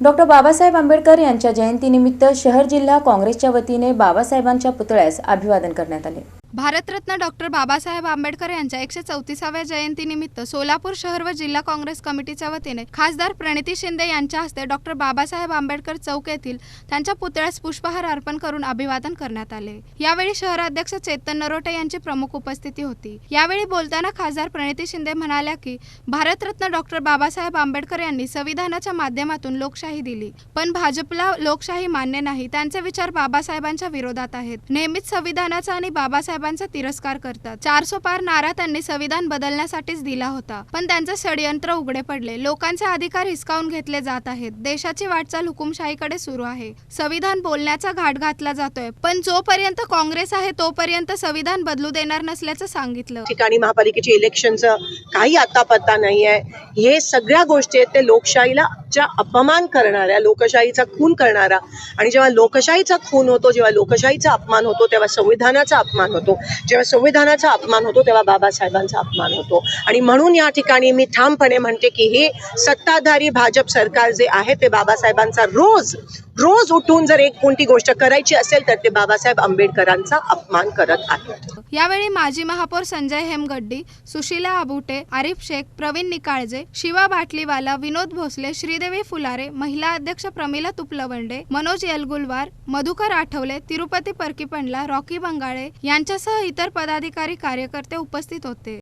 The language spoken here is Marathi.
डॉक्टर बाबासाहेब आंबेडकर यांच्या जयंतीनिमित्त शहर जिल्हा काँग्रेसच्या वतीने बाबासाहेबांच्या पुतळ्यास अभिवादन करण्यात आले. भारतरत्न डॉक्टर बाबासाहेब आंबेडकर यांच्या एकशे चौतीसाव्या जयंतीनिमित्त सोलापूर शहर व जिल्हा काँग्रेस कमिटीच्या वतीने खासदार प्रणिती शिंदे यांच्या हस्ते डॉक्टर बाबासाहेब आंबेडकर चौक येथील त्यांच्या पुतळ्यास पुष्पहार अर्पण करून अभिवादन करण्यात आले. यावेळी शहराध्यक्ष चेतन नरोटे यांची प्रमुख उपस्थिती होती. यावेळी बोलताना खासदार प्रणिती शिंदे म्हणाल्या की भारतरत्न डॉक्टर बाबासाहेब आंबेडकर यांनी संविधानाच्या माध्यमातून लोकशाही दिली. पण भाजपला लोकशाही मान्य नाही त्यांचे विचार बाबासाहेबांच्या विरोधात आहेत. नेहमीच संविधानाचा आणि बाबासाहेब बाबासाहेबांचा तिरस्कार करतात. चारसो पार नारा त्यांनी संविधान बदलण्यासाठीच दिला होता. पण त्यांचे षडयंत्र उघडे पडले. लोकांचे अधिकार हिसकावून घेतले जात आहेत. देशाची वाटचाल हुकुमशाहीकडे सुरू आहे. संविधान बोलण्याचा घाट घातला जातोय. पण जोपर्यंत काँग्रेस आहे तोपर्यंत संविधान बदलू देणार नसल्याचं सांगितलं. ठिकाणी महापालिकेची इलेक्शनचं काही आता पत्ता नाही आहे. हे सगळ्या गोष्टी आहेत ते लोकशाहीला च्या अपमान करणाऱ्या लोकशाहीचा खून करणारा. आणि जेव्हा लोकशाहीचा खून होतो जेव्हा लोकशाहीचा अपमान होतो तेव्हा संविधानाचा अपमान होतो. होतो. जेव्हा संविधानाचा अपमान होतो तेव्हा बाबासाहेबांचा अपमान होतो. आणि म्हणून या ठिकाणी मी ठामपणे म्हणते की हे सत्ताधारी भाजप सरकार जे आहे ते बाबासाहेबांचा रोज रोज उठून जर एक कोणती गोष्ट करायची असेल तर ते बाबासाहेब आंबेडकरांचा अपमान करत आहेत. यावेळी माजी महापौर संजय हेमगड्डी सुशीला आबुटे आरिफ शेख प्रवीण निकाळजे शिवा बाटलीवाला विनोद भोसले श्रीदेवी फुलारे महिला अध्यक्ष प्रमिला तुपलवंडे मनोज यलगुलवार मधुकर आठवले तिरुपती परकीपंडला रॉकी बंगाळे यांच्या यांच्यासह इतर पदाधिकारी कार्यकर्ते उपस्थित होते.